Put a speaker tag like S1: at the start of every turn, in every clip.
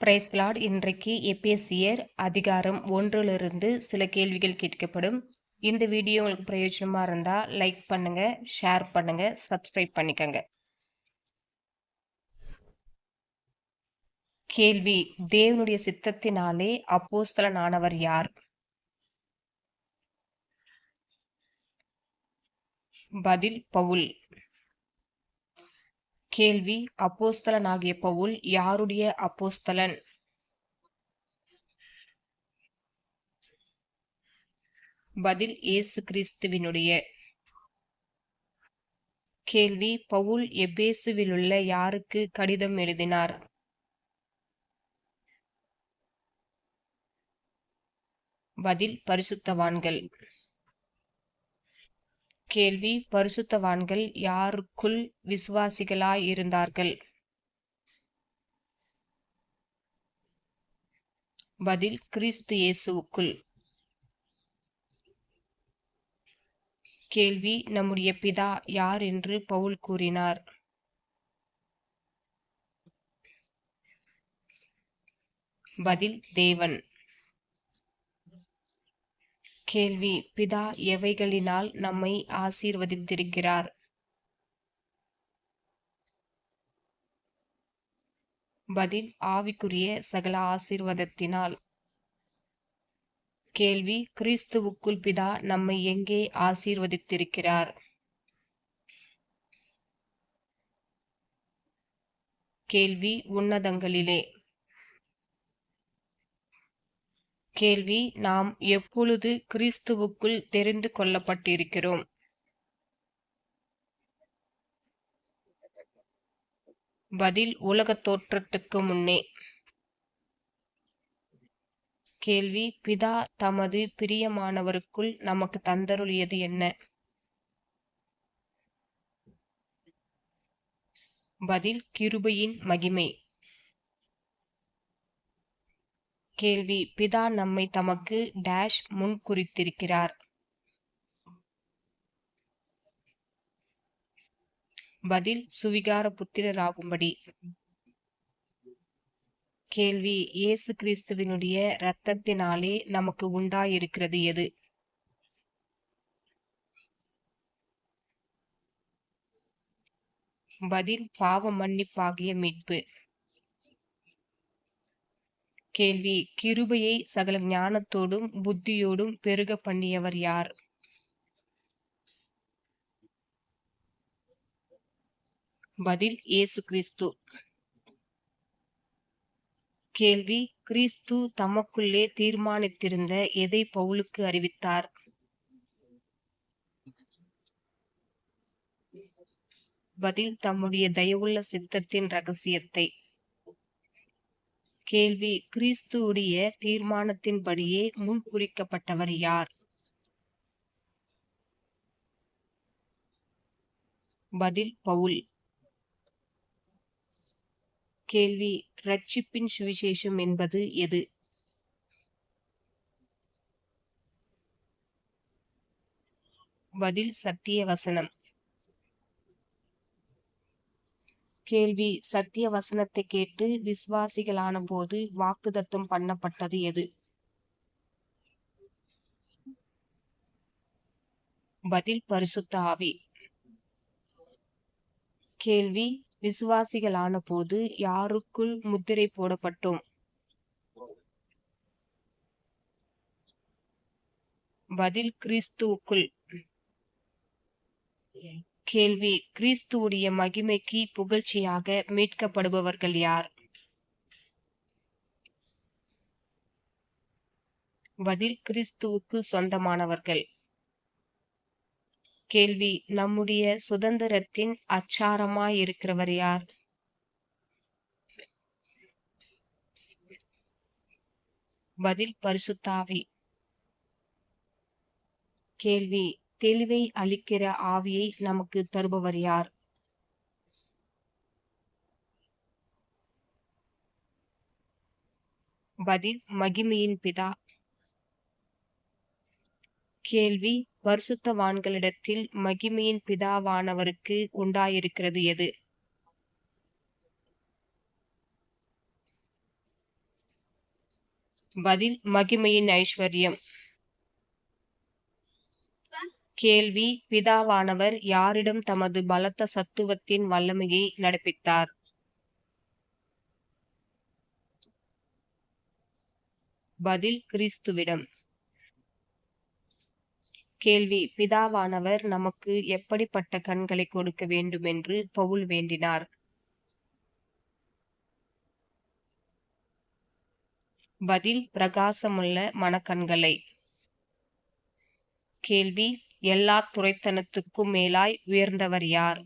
S1: பிரைஸ்லாட் இன்றைக்கு எபேசியர் அதிகாரம் ஒன்றிலிருந்து சில கேள்விகள் கேட்கப்படும். இந்த வீடியோ உங்களுக்கு பிரயோஜனமாக இருந்தால் லைக் பண்ணுங்க ஷேர் பண்ணுங்க சப்ஸ்கிரைப் பண்ணிக்கோங்க. கேள்வி தேவனுடைய சித்தத்தினாலே அப்போஸ்தலனானவர் யார்? பதில் பவுல். கேள்வி அப்போஸ்தலனாகிய பவுல் யாருடைய அப்போஸ்தலன்? பதில் இயேசு கிறிஸ்துவினுடைய. கேள்வி பவுல் எபேசுவிலுள்ள யாருக்கு கடிதம் எழுதினார்? பதில் பரிசுத்தவான்கள். கேள்வி. பரிசுத்தவான்கள் யாருக்குள் விசுவாசிகளாயிருந்தார்கள்? பதில் கிறிஸ்து இயேசுவுக்குள். கேள்வி நம்முடைய பிதா யார்? என்று பவுல் கூறினார். பதில் தேவன். கேள்வி பிதா எவைகளினால் நம்மை ஆசீர்வதித்திருக்கிறார்? பதில் ஆவிக்குரிய சகல ஆசீர்வாதத்தினால். கேள்வி கிறிஸ்துவுக்குள் பிதா நம்மை எங்கே ஆசீர்வதித்திருக்கிறார்? கேள்வி உன்னதங்களிலே. கேள்வி நாம் எப்பொழுது கிறிஸ்துவுக்குள் தெரிந்து கொள்ளப்பட்டிருக்கிறோம்? பதில் உலக தோற்றத்துக்கு முன்னே. கேள்வி பிதா தமது பிரியமானவருக்குள் நமக்கு தந்தருளியது என்ன? பதில் கிருபையின் மகிமை. கேள்வி. பிதா நம்மை தமக்கு டேஷ் முன் குறித்திருக்கிறார். பதில் சுவிகார புத்திரராகும்படி. கேள்வி இயேசு கிறிஸ்துவினுடைய இரத்தத்தினாலே நமக்கு உண்டாயிருக்கிறது எது? பதில் பாவ மன்னிப்பாகிய மீட்பு. கேள்வி கிருபையை சகல ஞானத்தோடும் புத்தியோடும் பெருக பண்ணியவர் யார்? பதில் இயேசு கிறிஸ்து. கேள்வி கிறிஸ்து தமக்குள்ளே தீர்மானித்திருந்த எதை பவுலுக்கு அறிவித்தார்? பதில் தம்முடைய தயவுள்ள சித்தத்தின் ரகசியத்தை. கேள்வி கிறிஸ்துவுடைய தீர்மானத்தின்படியே முன்குறிக்கப்பட்டவர் யார்? பதில் பவுல். கேள்வி ரட்சிப்பின் சுவிசேஷம் என்பது எது? பதில் சத்திய வசனம் கேள்வி சத்திய வசனத்தை கேட்டு விசுவாசிகளான போது வாக்குதத்தம் பண்ணப்பட்டது எது? பதில் பரிசுத்த ஆவி. கேள்வி விசுவாசிகளான போது யாருக்குள் முத்திரை போடப்பட்டோம்? பதில் கிறிஸ்துவுக்குள். கேள்வி. கிறிஸ்துவுடைய மகிமைக்கு புகழ்ச்சியாக மீட்கப்படுபவர்கள் யார்? பதில் கிறிஸ்துவுக்கு சொந்தமானவர்கள். கேள்வி நம்முடைய சுதந்திரத்தின் அச்சாரமாயிருக்கிறவர் யார்? பதில் பரிசுத்தாவி. கேள்வி தெளிவை அளிக்கிற ஆவியை நமக்கு தருபவர் யார்? பதில் மகிமையின் பிதா. கேள்வி பரிசுத்தவான்களிடத்தில் மகிமையின் பிதாவானவருக்கு உண்டாயிருக்கிறது எது? பதில் மகிமையின் ஐஸ்வர்யம். கேள்வி பிதாவானவர் யாரிடம் தமது பலத்த சத்துவத்தின் வல்லமையை நடப்பித்தார்? பதில் கிறிஸ்துவிடம். கேள்வி பிதாவானவர் நமக்கு எப்படிப்பட்ட கண்களை கொடுக்க வேண்டுமென்று பவுல் வேண்டினார். பதில் பிரகாசமுள்ள மனக்கண்களை. கேள்வி எல்லா துறைத்தனத்துக்கும் மேலாய் உயர்ந்தவர் யார்?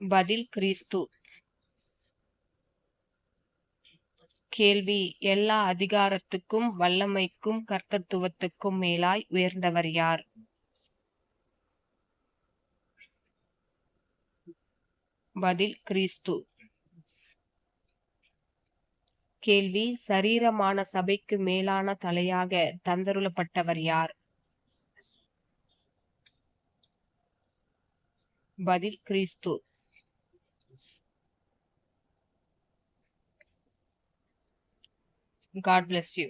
S1: பதில் கிறிஸ்து. கேள்வி எல்லா அதிகாரத்துக்கும் வல்லமைக்கும் கர்த்தத்துவத்துக்கும் மேலாய் உயர்ந்தவர் யார்? பதில் கிறிஸ்து. கேள்வி சரீரமான சபைக்கு மேலான தலையாக தந்தருளப்பட்டவர் யார் பதில் கிறிஸ்து God bless you.